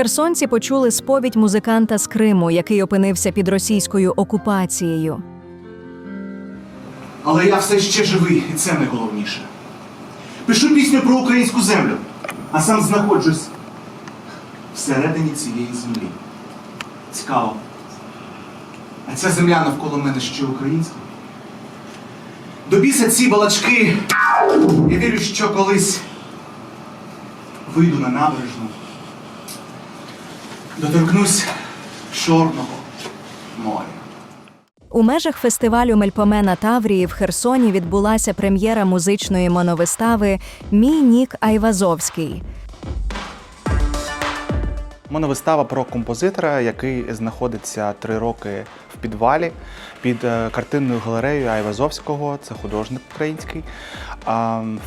Херсонці почули сповідь музиканта з Криму, який опинився під російською окупацією. Але я все ще живий, і це найголовніше. Пишу пісню про українську землю, а сам знаходжусь всередині цієї землі. Цікаво. А ця земля навколо мене ще українська. До біса ці балачки. Я вірю, що колись вийду на набережну. Доторкнусь Чорного моря. У межах фестивалю Мельпомена Таврії в Херсоні відбулася прем'єра музичної моновистави Мій Нік Айвазовський. Моновистава про композитора, який знаходиться три роки підвалі під е, картинною галереєю Айвазовського, це художник український,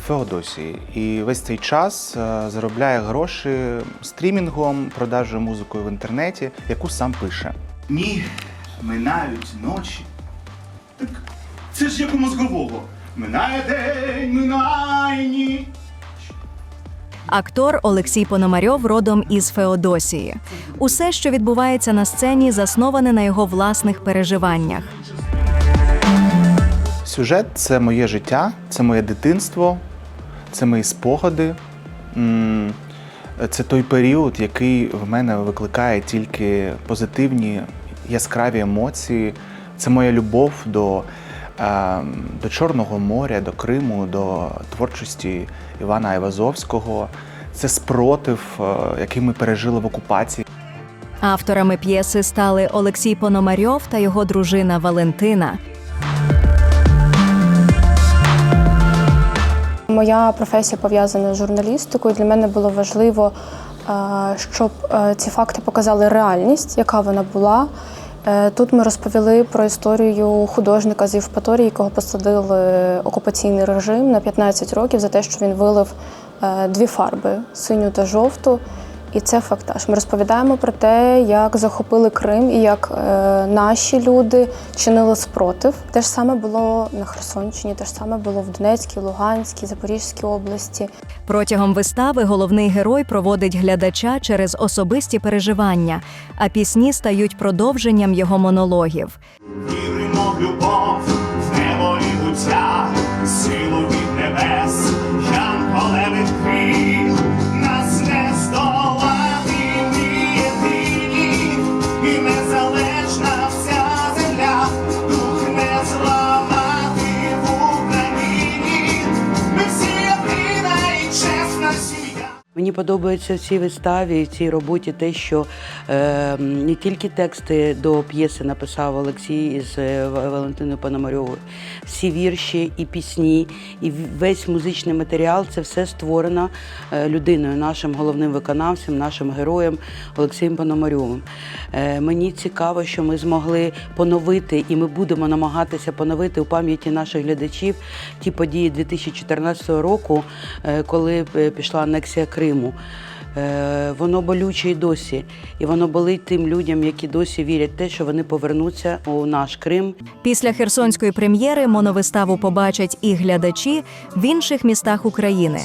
Феодосії. І весь цей час е, заробляє гроші стрімінгом, продажею музикою в інтернеті, яку сам пише. Ні, минають ночі. Так це ж як у мозгового. Минає день, минає ніч. Актор Олексій Пономарьов родом із Феодосії. Усе, що відбувається на сцені, засноване на його власних переживаннях. Сюжет це моє життя, це моє дитинство, це мої спогади. Це той період, який в мене викликає тільки позитивні яскраві емоції. Це моя любов до, до Чорного моря, до Криму, до творчості Івана Айвазовського. Це спротив, е, який ми пережили в окупації. Авторами п'єси стали Олексій Пономарьов та його дружина Валентина. Моя професія пов'язана з журналістикою. Для мене було важливо, е, щоб е, ці факти показали реальність, яка вона була. Е, Тут ми розповіли про історію художника з Євпаторії, якого посадили окупаційний режим на 15 років за те, що він вилив е, дві фарби синю та жовту. І це фактаж. Ми розповідаємо про те, як захопили Крим і як е, наші люди чинили спротив. Те ж саме було на Херсонщині, те ж саме було в Донецькій, Луганській, Запорізькій області. Протягом вистави головний герой проводить глядача через особисті переживання, а пісні стають продовженням його монологів. Мені подобається в цій виставі в цій роботі те, що е, не тільки тексти до п'єси написав Олексій із е, Валентиною Пономарьовою, всі вірші і пісні, і весь музичний матеріал це все створено е, людиною, нашим головним виконавцем, нашим героєм Олексієм Пономарьовим. Е, мені цікаво, що ми змогли поновити, і ми будемо намагатися поновити у пам'яті наших глядачів ті події 2014 року, е, коли е, пішла анексія Криму. Воно болюче і досі, і воно болить тим людям, які досі вірять те, що вони повернуться у наш Крим. Після херсонської прем'єри моновиставу побачать і глядачі в інших містах України.